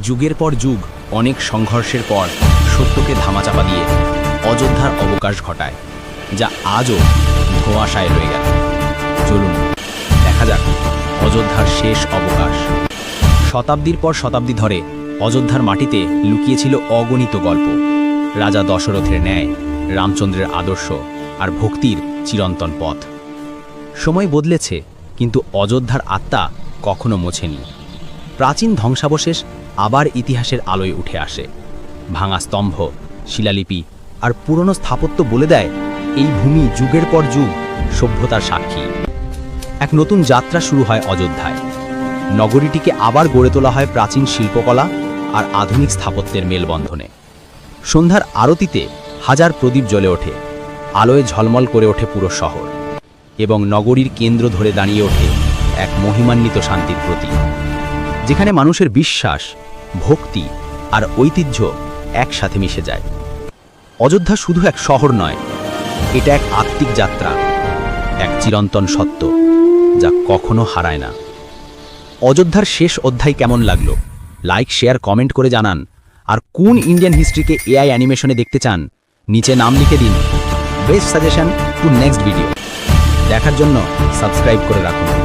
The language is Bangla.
যুগের পর যুগ, অনেক সংঘর্ষের পর সত্যকে ধামাচাপা দিয়ে অযোধ্যার অবকাশ ঘটায়, যা আজও ধোঁয়াশায় রয়ে গেল। চলুন, দেখা যাক অযোধ্যার শেষ অবকাশ। শতাব্দীর পর শতাব্দী ধরে অযোধ্যার মাটিতে লুকিয়েছিল অগণিত গল্প। রাজা দশরথের ন্যায়, রামচন্দ্রের আদর্শ আর ভক্তির চিরন্তন পথ। সময় বদলেছে, কিন্তু অযোধ্যার আত্মা কখনো মোছেনি। প্রাচীন ধ্বংসাবশেষ আবার ইতিহাসের আলোয় উঠে আসে। ভাঙা স্তম্ভ, শিলালিপি আর পুরনো স্থাপত্য বলে দেয় এই ভূমি যুগের পর যুগ সভ্যতার সাক্ষী। এক নতুন যাত্রা শুরু হয় অযোধ্যায়। নগরীটিকে আবার গড়ে তোলা হয় প্রাচীন শিল্পকলা আর আধুনিক স্থাপত্যের মেলবন্ধনে। সন্ধ্যার আরতিতে হাজার প্রদীপ জ্বলে ওঠে, আলোয় ঝলমল করে ওঠে পুরো শহর এবং নগরীর কেন্দ্র ধরে দাঁড়িয়ে ওঠে এক মহিমান্বিত শান্তির প্রতীক। যেখানে মানুষের বিশ্বাস, ভক্তি আর ঐতিহ্য একসাথে মিশে যায়। অযোধ্যা শুধু এক শহর নয়, এটা এক আত্মিক যাত্রা, এক চিরন্তন সত্য যা কখনো হারায় না। অযোধ্যার শেষ অধ্যায় কেমন লাগল? লাইক, শেয়ার, কমেন্ট করে জানান। আর কোন ইন্ডিয়ান হিস্ট্রিকে এআই অ্যানিমেশনে দেখতে চান, নিচে নাম লিখে দিন। Best suggestion to next video দেখার জন্য সাবস্ক্রাইব করে রাখুন।